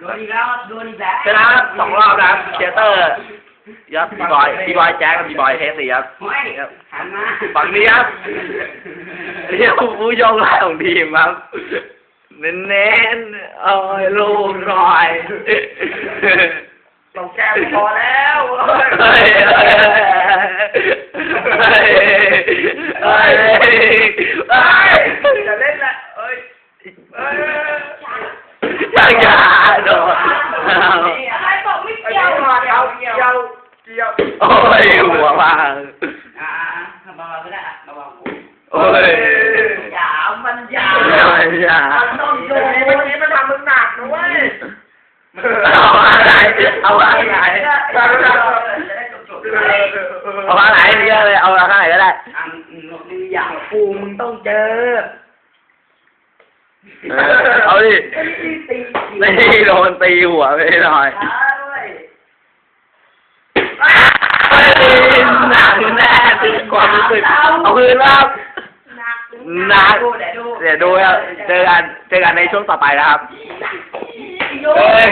โดนอีกแล้วโดนอีกแล้วชนะครับสองรอบนะครับเชสเตอร์ยับบีบอยบีบอยแจ็คกับบีบอยเทสสี่ครับไม่หันมาฝั่งนี้ครับเรียกผู้โชคร้ายของทีมครับ เน้นๆโอ้ยลูกหน่อยต้องแก้พอแล้วเฮ้ยเฮ้ยเฮ้ยเฮ้ยเฮ้ยจะเล่นละเอ้ยเอ้ยยังอย่าโดน ใครบอกไม่เกี่ยวเกี่ยวเกี่ยวเกี่ยวโอ้ยหัวพังอ่าเบาๆก็ได้เบาโอ้ยๆอย่ามันยาอย่ามันต้องโดเดี๋ยนนี้วันนี้มันทำมึงหนักนะเว้ยเอาอะไรเอาอะไรจะได้จบๆเลยเอาอะไรเยอะเลยเอาอะไรก็ได้อันมึงย่างกูมึงต้องเจอ เอาดิ นี่โดนตีหัวไปหน่อยด้วยหนักแน่ความรู้สึกเอาคืนครับหนักดูเดี๋ยวดูเดี๋ยวดูครับเจอกันเจอกันในช่วงต่อไปนะครับโยเอ้ย